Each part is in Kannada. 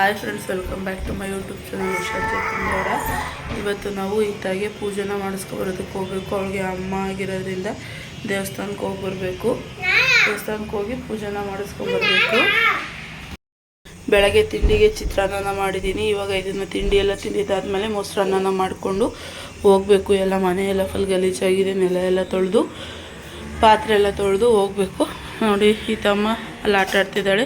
Hi friends welcome back to my YouTube channel Usha ಚೇತಂದ್ರವರ ಇವತ್ತು ನಾವು ಇತ್ತಾಗೆ ಪೂಜೆನ ಮಾಡಿಸ್ಕೊಬರೋದಕ್ಕೆ ಹೋಗ್ಬೇಕು. ಅವಳಿಗೆ ಅಮ್ಮ ಆಗಿರೋದ್ರಿಂದ ದೇವಸ್ಥಾನಕ್ಕೆ ಹೋಗಿ ಬರಬೇಕು. ದೇವಸ್ಥಾನಕ್ಕೆ ಹೋಗಿ ಪೂಜೆನ ಮಾಡಿಸ್ಕೊಬರ್ಬೇಕು ಬೆಳಗ್ಗೆ ತಿಂಡಿಗೆ ಚಿತ್ರಾನ್ನ ಮಾಡಿದ್ದೀನಿ. ಇವಾಗ ಇದನ್ನು ತಿಂಡಿ ಎಲ್ಲ ತಿಂದಿದ್ದಾದಮೇಲೆ ಮೊಸರನ್ನ ಮಾಡಿಕೊಂಡು ಹೋಗಬೇಕು. ಎಲ್ಲ ಮನೆ ಎಲ್ಲ ಫುಲ್ ಗಲೀಜಾಗಿದೆ. ನೆಲ ಎಲ್ಲ ತೊಳೆದು, ಪಾತ್ರೆ ಎಲ್ಲ ತೊಳೆದು ಹೋಗಬೇಕು. ನೋಡಿ, ಈ ತಮ್ಮ ಅಲ್ಲಿ ಆಟ ಆಡ್ತಿದ್ದಾಳೆ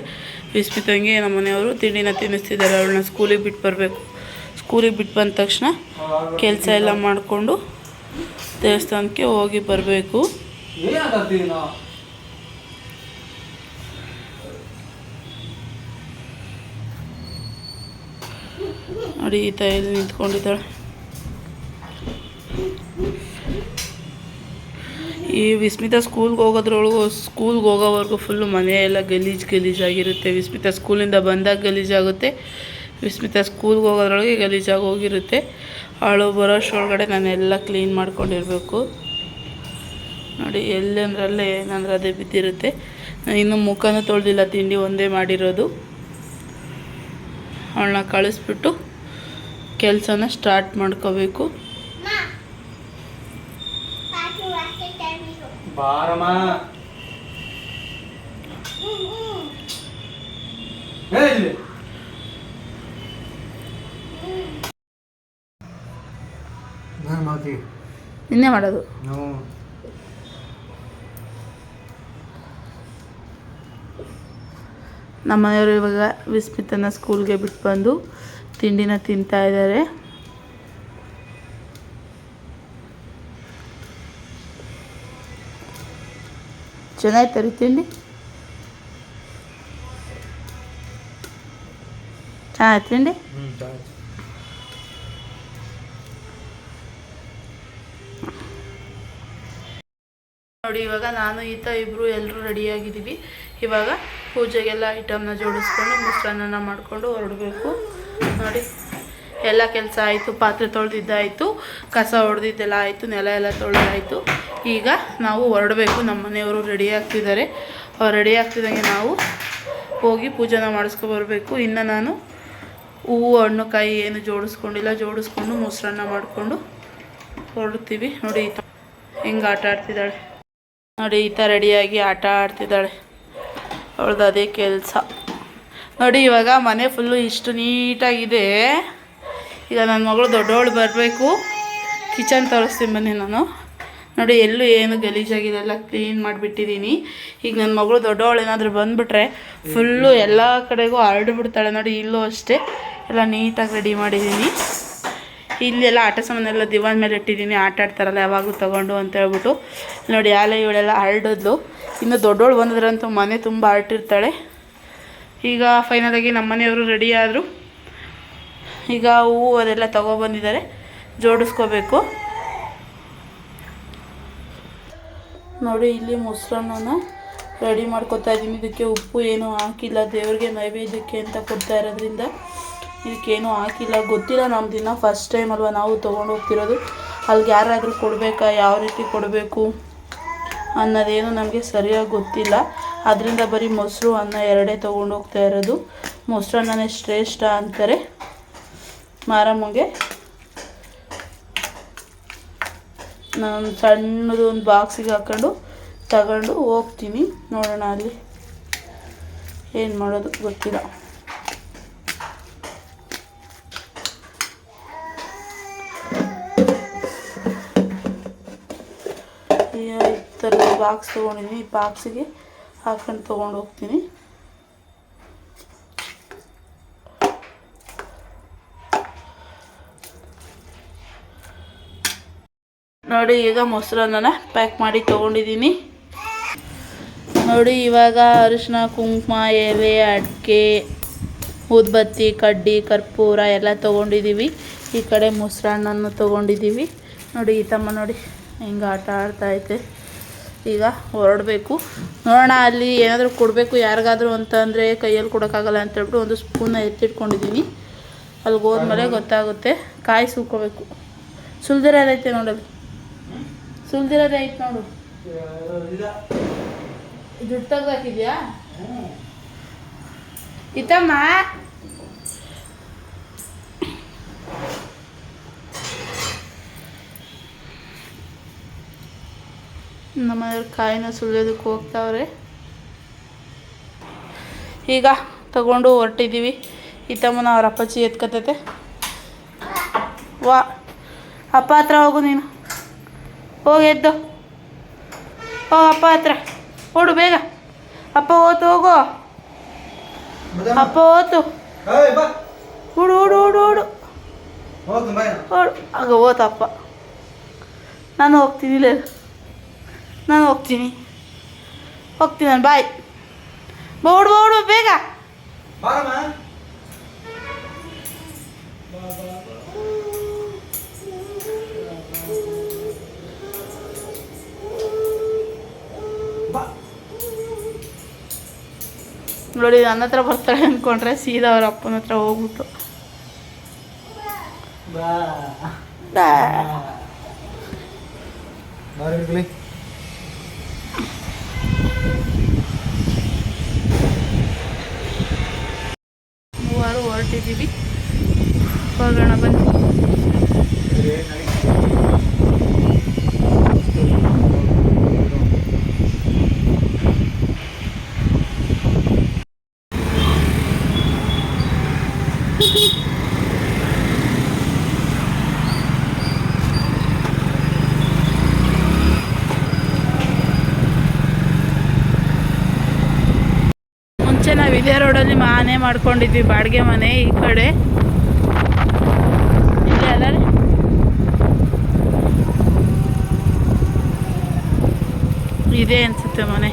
ವಿಸ್ಮಿತಂಗೆ ನಮ್ಮ ಮನೆಯವರು ತಿಂಡಿನ ತಿನ್ನಿಸ್ತಿದ್ದಾರೆ. ಅವ್ರನ್ನ ಸ್ಕೂಲಿಗೆ ಬಿಟ್ಟು ಬರಬೇಕು. ಸ್ಕೂಲಿಗೆ ಬಿಟ್ಟು ಬಂದ ತಕ್ಷಣ ಕೆಲಸ ಎಲ್ಲ ಮಾಡಿಕೊಂಡು ದೇವಸ್ಥಾನಕ್ಕೆ ಹೋಗಿ ಬರಬೇಕು. ನೋಡಿ ಈ ತಾಯಲ್ಲಿ ನಿಂತ್ಕೊಂಡಿದ್ದಾಳೆ. ಈ ವಿಸ್ಮಿತಾ ಸ್ಕೂಲ್ಗೆ ಹೋಗೋದ್ರೊಳಗೂ ಸ್ಕೂಲ್ಗೆ ಹೋಗೋವರೆಗೂ ಫುಲ್ಲು ಮನೆ ಎಲ್ಲ ಗಲೀಜು ಗಲೀಜಾಗಿರುತ್ತೆ ವಿಸ್ಮಿತಾ ಸ್ಕೂಲಿಂದ ಬಂದಾಗ ಗಲೀಜಾಗುತ್ತೆ ವಿಸ್ಮಿತಾ ಸ್ಕೂಲ್ಗೆ ಹೋಗೋದ್ರೊಳಗೆ ಗಲೀಜಾಗಿ ಹೋಗಿರುತ್ತೆ. ಅವಳು ನಾನು ಎಲ್ಲ ಕ್ಲೀನ್ ಮಾಡ್ಕೊಂಡಿರಬೇಕು. ನೋಡಿ, ಎಲ್ಲಂದ್ರಲ್ಲೇ ಏನಂದ್ರೆ ಅದೇ ಬಿದ್ದಿರುತ್ತೆ. ನಾನು ಇನ್ನೂ ಮುಖನೂ ತೊಳೆದಿಲ್ಲ, ತಿಂಡಿ ಒಂದೇ ಮಾಡಿರೋದು. ಅವಳನ್ನ ಕಳಿಸ್ಬಿಟ್ಟು ಕೆಲಸನ ಸ್ಟಾರ್ಟ್ ಮಾಡ್ಕೋಬೇಕು. ನಿನ್ನೆ ಮಾಡೋದು. ನಮ್ಮನೆಯವರು ನಮ್ಮ ಮನೆಯವರು ಇವಾಗ ವಿಸ್ಮಿತನ ಸ್ಕೂಲ್ಗೆ ಬಿಟ್ಟು ಬಂದು ತಿಂಡಿನ ತಿಂತಾ ಇದ್ದಾರೆ. ಚೆನ್ನಾಯ್ತು ರೀ ತಿಂಡಿ? ಚೆನ್ನಾಗಿತ್ತು ತಿಂಡಿ? ನೋಡಿ ಇವಾಗ ನಾನು ಈತ ಇಬ್ರು ಎಲ್ಲರೂ ರೆಡಿಯಾಗಿದ್ದೀವಿ. ಇವಾಗ ಪೂಜೆಗೆಲ್ಲ ಐಟಮ್ನ ಜೋಡಿಸ್ಕೊಂಡು ಮೊಸರನ್ನ ಮಾಡಿಕೊಂಡು ಹೊರಡಬೇಕು. ನೋಡಿ ಎಲ್ಲ ಕೆಲಸ ಆಯಿತು ಪಾತ್ರೆ ತೊಳೆದಿದ್ದಾಯಿತು ಕಸ ಹೊಡೆದಿದ್ದೆಲ್ಲ ಆಯಿತು ನೆಲ ಎಲ್ಲ ತೊಳೆದಾಯಿತು. ಈಗ ನಾವು ಹೊರಡಬೇಕು. ನಮ್ಮ ಮನೆಯವರು ರೆಡಿ ಆಗ್ತಿದ್ದಾರೆ. ಅವ್ರು ರೆಡಿ ಆಗ್ತಿದ್ದಂಗೆ ನಾವು ಹೋಗಿ ಪೂಜೆನ ಮಾಡಿಸ್ಕೊಬರ್ಬೇಕು ಇನ್ನು ನಾನು ಹೂವು, ಹಣ್ಣು, ಕಾಯಿ ಏನು ಜೋಡಿಸ್ಕೊಂಡಿಲ್ಲ. ಜೋಡಿಸ್ಕೊಂಡು ಮೊಸರನ್ನ ಮಾಡಿಕೊಂಡು ಹೊರಡ್ತೀವಿ. ನೋಡಿ, ಈ ತ- ಹೆಂಗೆ ಆಟ ಆಡ್ತಿದ್ದಾಳೆ. ನೋಡಿ ಈತ ರೆಡಿಯಾಗಿ ಆಟ ಆಡ್ತಿದ್ದಾಳೆ. ಅವಳ್ದು ಅದೇ ಕೆಲಸ. ನೋಡಿ, ಇವಾಗ ಮನೆ ಫುಲ್ಲು ಇಷ್ಟು ನೀಟಾಗಿದೆ. ಈಗ ನನ್ನ ಮಗಳು ದೊಡ್ಡವಳು ಬರಬೇಕು. ಕಿಚನ್ ತೋರಿಸ್ತೀನಿ ಬನ್ನಿ ನಾನು. ನೋಡಿ, ಎಲ್ಲೂ ಏನು ಗಲೀಜಾಗಿದೆ, ಎಲ್ಲ ಕ್ಲೀನ್ ಮಾಡಿಬಿಟ್ಟಿದ್ದೀನಿ ಈಗ ನನ್ನ ಮಗಳು ದೊಡ್ಡವಳು ಏನಾದರೂ ಬಂದುಬಿಟ್ರೆ ಫುಲ್ಲು ಎಲ್ಲ ಕಡೆಗೂ ಹರಡ್ಬಿಡ್ತಾಳೆ ನೋಡಿ, ಇಲ್ಲೂ ಅಷ್ಟೇ ಎಲ್ಲ ನೀಟಾಗಿ ರೆಡಿ ಮಾಡಿದ್ದೀನಿ ಇಲ್ಲೆಲ್ಲ ಆಟ ಸಾಮಾನೆಲ್ಲ ದಿವಾನ್ ಮೇಲೆ ಇಟ್ಟಿದ್ದೀನಿ ಆಟ ಆಡ್ತಾರಲ್ಲ ಯಾವಾಗೂ ತೊಗೊಂಡು ಅಂತ ಹೇಳ್ಬಿಟ್ಟು. ನೋಡಿ, ಆಲೆ ಇವಳೆಲ್ಲ ಹರಡಿದ್ಲು. ಇನ್ನು ದೊಡ್ಡವಳು ಬಂದಿದ್ರಂತೂ ಮನೆ ತುಂಬ ಹರಟಿರ್ತಾಳೆ. ಈಗ ಫೈನಲಾಗಿ ನಮ್ಮ ಮನೆಯವರು ರೆಡಿ ಆದರು. ಈಗ ಹೂವು ಅದೆಲ್ಲ ತಗೊಬಂದಿದ್ದಾರೆ ಜೋಡಿಸ್ಕೋಬೇಕು. ನೋಡಿ, ಇಲ್ಲಿ ಮೊಸರನ್ನ ರೆಡಿ ಮಾಡ್ಕೊತಾ ಇದ್ದೀನಿ. ಇದಕ್ಕೆ ಉಪ್ಪು ಏನೂ ಹಾಕಿಲ್ಲ. ದೇವ್ರಿಗೆ ನೈವೇದ್ಯಕ್ಕೆ ಅಂತ ಕೊಡ್ತಾ ಇರೋದ್ರಿಂದ ಇದಕ್ಕೇನು ಹಾಕಿಲ್ಲ. ಗೊತ್ತಿಲ್ಲ, ನಮ್ಮ ದಿನ ಫಸ್ಟ್ ಟೈಮ್ ಅಲ್ವಾ ನಾವು ತೊಗೊಂಡು ಹೋಗ್ತಿರೋದು. ಅಲ್ಲಿಗೆ ಯಾರಾದರೂ ಕೊಡಬೇಕಾ? ಯಾವ ರೀತಿ ಕೊಡಬೇಕು ಅನ್ನೋದೇನು ನಮಗೆ ಸರಿಯಾಗಿ ಗೊತ್ತಿಲ್ಲ. ಅದರಿಂದ ಬರೀ ಮೊಸರು, ಅನ್ನ ಎರಡೇ ತೊಗೊಂಡು ಹೋಗ್ತಾ ಇರೋದು. ಮೊಸರನ್ನನೇ ಶ್ರೇಷ್ಠ ಅಂತಾರೆ ಮಾರಮ್ಮಂಗೆ. ನಾನು ಸಣ್ಣದು ಒಂದು ಬಾಕ್ಸಿಗೆ ಹಾಕ್ಕೊಂಡು ತಗೊಂಡು ಹೋಗ್ತೀನಿ. ನೋಡೋಣ ಅಲ್ಲಿ ಏನು ಮಾಡೋದು ಗೊತ್ತಿಲ್ಲ. ಈ ಥರ ಬಾಕ್ಸ್ ತೊಗೊಂಡಿದ್ದೀನಿ. ಈ ಬಾಕ್ಸಿಗೆ ಹಾಕೊಂಡು ತೊಗೊಂಡು ಹೋಗ್ತೀನಿ. ನೋಡಿ, ಈಗ ಮೊಸರನ್ನ ಪ್ಯಾಕ್ ಮಾಡಿ ತೊಗೊಂಡಿದ್ದೀನಿ. ನೋಡಿ, ಇವಾಗ ಅರಿಶಿನ, ಕುಂಕುಮ, ಎಲೆ, ಅಡಿಕೆ, ಊದ್ಬತ್ತಿ, ಕಡ್ಡಿ, ಕರ್ಪೂರ ಎಲ್ಲ ತೊಗೊಂಡಿದ್ದೀವಿ. ಈ ಕಡೆ ಮೊಸರನ್ನ ತೊಗೊಂಡಿದ್ದೀವಿ. ನೋಡಿ, ಈ ತಮ್ಮ ನೋಡಿ, ಹಿಂಗೆ ಆಟ ಆಡ್ತಾಯಿದೆ ಈಗ ಹೊರಡಬೇಕು. ನೋಡೋಣ, ಅಲ್ಲಿ ಏನಾದರೂ ಕೊಡಬೇಕು ಯಾರಿಗಾದರೂ ಅಂತಂದರೆ ಕೈಯಲ್ಲಿ ಕೊಡೋಕ್ಕಾಗಲ್ಲ ಅಂತ ಹೇಳ್ಬಿಟ್ಟು ಒಂದು ಸ್ಪೂನ ಎತ್ತಿಟ್ಕೊಂಡಿದ್ದೀನಿ. ಅಲ್ಲಿಗೆ ಹೋದ್ಮೇಲೆ ಗೊತ್ತಾಗುತ್ತೆ. ಕಾಯಿ ಸುಕ್ಕೋಬೇಕು ಸುಲ್ದಿರೋದೈತೆ ನೋಡಲ್ಲಿ. ಸುಲ್ದಿರೋದೇ ಐತೆ ನೋಡು. ದುಡ್ಡು ಇತಮ್ಮ ಇತ್ತಮ್ಮ. ನಮ್ಮನೆಯವ್ರು ಕಾಯಿನ ಸುಲಿಯೋದಕ್ಕೆ ಹೋಗ್ತಾವ್ರೆ. ಈಗ ತಗೊಂಡು ಹೊರಟಿದ್ದೀವಿ. ಇತ್ತಮ್ಮನ ಅವ್ರ ಅಪ್ಪಾಜಿ ಎತ್ಕತೈತೆ. ವಾ ಅಪ್ಪ ಹತ್ರ ಹೋಗು ನೀನು. ಹೋಗಿ ಎದ್ದು. ಓ ಅಪ್ಪ ಹತ್ರ. ಓಡು ಬೇಗ. ಅಪ್ಪ ಓತು ಹೋಗು. ಅಪ್ಪ ಓತು ಓಡು ಓಡು ಓಡು ಓಡು. ಓಡು. ಆಗ ಓತಪ್ಪ ನಾನು ಹೋಗ್ತೀನಿ ಇಲ್ಲ ನಾನು ಹೋಗ್ತೀನಿ. ಹೋಗ್ತೀನಿ ನಾನು ಬಾಯ್. ಓಡು ಓಡು ಬೇಗ. ನೋಡಿ ನನ್ನ ಹತ್ರ ಬರ್ತಾಳೆ ಅಂದ್ಕೊಂಡ್ರೆ ಸೀದಾ ಅವ್ರ ಅಪ್ಪನ ಹತ್ರ ಹೋಗ್ಬಿಟ್ಟು. ಮೂವರು ಹೊರಟಿದ್ದೀವಿ. ಹೋಗೋಣ ಬನ್ನಿ ಮುಂಚೆ ನಾವು ಇದೇ ರೋಡಲ್ಲಿ ಮನೆ ಮಾಡ್ಕೊಂಡಿದ್ವಿ ಬಾಡಿಗೆ ಮನೆ ಈ ಕಡೆ. ಇದೆ ಅನ್ಸುತ್ತೆ ಮನೆ.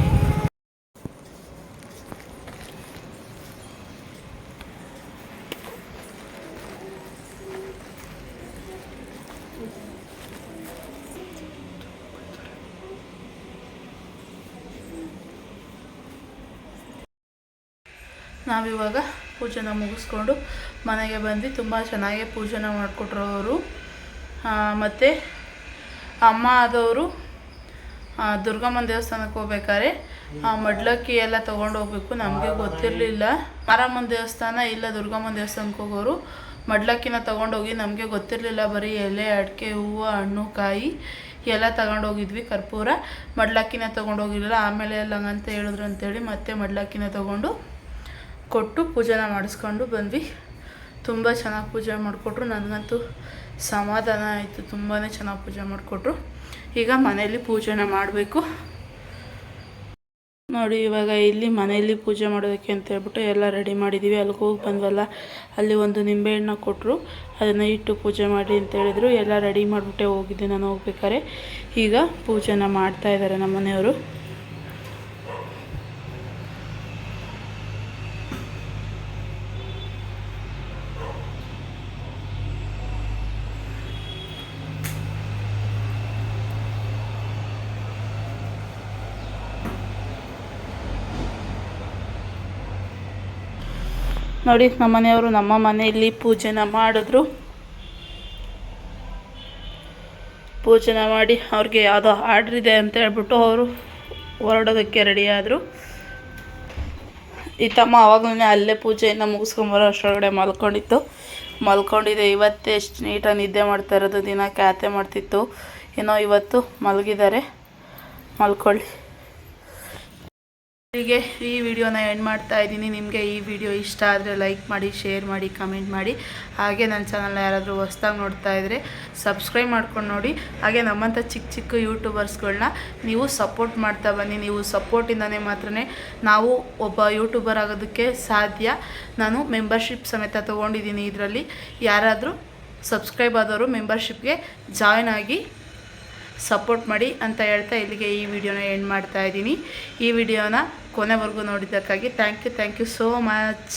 ನಾವಿವಾಗ ಪೂಜೆನ ಮುಗಿಸ್ಕೊಂಡು ಮನೆಗೆ ಬಂದು ತುಂಬ ಚೆನ್ನಾಗಿ ಪೂಜೆನ ಮಾಡಿಕೊಟ್ರು ಅವರು ಮತ್ತು ಅಮ್ಮ ಆದವರು ದುರ್ಗಮ್ಮನ ದೇವಸ್ಥಾನಕ್ಕೆ ಹೋಗ್ಬೇಕಾದ್ರೆ ಮಡ್ಲಕ್ಕಿ ಎಲ್ಲ ತೊಗೊಂಡು ಹೋಗ್ಬೇಕು. ನಮಗೆ ಗೊತ್ತಿರಲಿಲ್ಲ. ಮಾರಮ್ಮನ ದೇವಸ್ಥಾನ ಇಲ್ಲ, ದುರ್ಗಮ್ಮನ ದೇವಸ್ಥಾನಕ್ಕೆ ಹೋಗೋರು ಮಡ್ಲಕ್ಕಿನ ತೊಗೊಂಡೋಗಿ ನಮಗೆ ಗೊತ್ತಿರಲಿಲ್ಲ. ಬರೀ ಎಲೆ, ಅಡಿಕೆ, ಹೂವು, ಹಣ್ಣು, ಕಾಯಿ ಎಲ್ಲ ತಗೊಂಡೋಗಿದ್ವಿ ಕರ್ಪೂರ. ಮಡ್ಲಕ್ಕಿನ ತೊಗೊಂಡೋಗಿರಲಿಲ್ಲ ಆಮೇಲೆ ಎಲ್ಲ ಹಂಗಂತ ಹೇಳಿದ್ರು ಅಂತೇಳಿ ಮತ್ತೆ ಮಡ್ಲಕ್ಕಿನ ತೊಗೊಂಡು ಕೊಟ್ಟು ಪೂಜೆನ ಮಾಡಿಸ್ಕೊಂಡು ಬಂದ್ವಿ. ತುಂಬ ಚೆನ್ನಾಗಿ ಪೂಜೆ ಮಾಡಿಕೊಟ್ರು. ನನಗಂತೂ ಸಮಾಧಾನ ಆಯಿತು. ತುಂಬಾ ಚೆನ್ನಾಗಿ ಪೂಜೆ ಮಾಡಿಕೊಟ್ರು. ಈಗ ಮನೆಯಲ್ಲಿ ಪೂಜೆನ ಮಾಡಬೇಕು. ನೋಡಿ, ಇವಾಗ ಇಲ್ಲಿ ಮನೆಯಲ್ಲಿ ಪೂಜೆ ಮಾಡೋದಕ್ಕೆ ಅಂತ ಹೇಳ್ಬಿಟ್ಟು ಎಲ್ಲ ರೆಡಿ ಮಾಡಿದ್ದೀವಿ ಅಲ್ಲಿಗೆ ಹೋಗಿ ಬಂದ್ವಲ್ಲ, ಅಲ್ಲಿ ಒಂದು ನಿಂಬೆಹಣ್ಣು ಕೊಟ್ಟರು ಅದನ್ನು ಇಟ್ಟು ಪೂಜೆ ಮಾಡಿ ಅಂತ ಹೇಳಿದ್ರು. ಎಲ್ಲ ರೆಡಿ ಮಾಡಿಬಿಟ್ಟೆ ಹೋಗಿದ್ದೆ ನಾನು ಹೋಗ್ಬೇಕಾರೆ ಈಗ ಪೂಜೆನ ಮಾಡ್ತಾ ಇದ್ದಾರೆ ನಮ್ಮ ಮನೆಯವರು ನೋಡಿ, ನಮ್ಮ ಮನೆಯವರು ನಮ್ಮ ಮನೆಯಲ್ಲಿ ಪೂಜೆನ ಮಾಡಿದ್ರು. ಪೂಜೆನ ಮಾಡಿ ಅವ್ರಿಗೆ ಯಾವುದೋ ಆರ್ಡ್ರ್ ಇದೆ ಅಂತ ಹೇಳ್ಬಿಟ್ಟು ಅವರು ಹೊರಡೋದಕ್ಕೆ ರೆಡಿ ಆದರು. ಈ ತಮ್ಮ ಆವಾಗಲೇ ಅಲ್ಲೇ ಪೂಜೆಯನ್ನು ಮುಗಿಸ್ಕೊಂಬರೋ ಅಷ್ಟರೊಳಗಡೆ ಮಲ್ಕೊಂಡಿತ್ತು. ಮಲ್ಕೊಂಡಿದೆ. ಇವತ್ತೇ ಎಷ್ಟು ನೀಟಾಗಿ ನಿದ್ದೆ ಮಾಡ್ತಾ ಇರೋದು, ದಿನ ಕ್ಯಾತೆ ಮಾಡ್ತಿತ್ತು. ಏನೋ ಇವತ್ತು ಮಲಗಿದ್ದಾರೆ. ಮಲ್ಕೊಳ್ಳಿ. ಹೀಗೆ ಈ ವಿಡಿಯೋನ ಎಂಡ್ ಮಾಡ್ತಾ ಇದ್ದೀನಿ. ನಿಮಗೆ ಈ ವಿಡಿಯೋ ಇಷ್ಟ ಆದರೆ ಲೈಕ್ ಮಾಡಿ ಶೇರ್ ಮಾಡಿ ಕಮೆಂಟ್ ಮಾಡಿ. ಹಾಗೆ ನನ್ನ ಚಾನಲ್ನ ಯಾರಾದರೂ ಹೊಸ್ದಾಗಿ ನೋಡ್ತಾ ಇದ್ದರೆ ಸಬ್ಸ್ಕ್ರೈಬ್ ಮಾಡ್ಕೊಂಡು ನೋಡಿ. ಹಾಗೆ ನಮ್ಮಂಥ ಚಿಕ್ಕ ಚಿಕ್ಕ ಯೂಟ್ಯೂಬರ್ಸ್ಗಳನ್ನ ನೀವು ಸಪೋರ್ಟ್ ಮಾಡ್ತಾ ಬನ್ನಿ. ನೀವು ಸಪೋರ್ಟಿಂದನೇ ಮಾತ್ರ ನಾವು ಒಬ್ಬ ಯೂಟ್ಯೂಬರ್ ಆಗೋದಕ್ಕೆ ಸಾಧ್ಯ. ನಾನು ಮೆಂಬರ್ಶಿಪ್ ಸಮೇತ ತೊಗೊಂಡಿದ್ದೀನಿ ಇದರಲ್ಲಿ. ಯಾರಾದರೂ ಸಬ್ಸ್ಕ್ರೈಬ್ ಆದವರು ಮೆಂಬರ್ಶಿಪ್ಗೆ ಜಾಯ್ನ್ ಆಗಿ ಸಪೋರ್ಟ್ ಮಾಡಿ ಅಂತ ಹೇಳ್ತಾ ಇಲ್ಲಿಗೆ ಈ ವಿಡಿಯೋನ ಎಂಡ್ ಮಾಡ್ತಾ ಇದ್ದೀನಿ. ಈ ವಿಡಿಯೋನ ಕೊನೆವರೆಗೂ ನೋಡಿದ್ದಕ್ಕಾಗಿ thank you thank you so much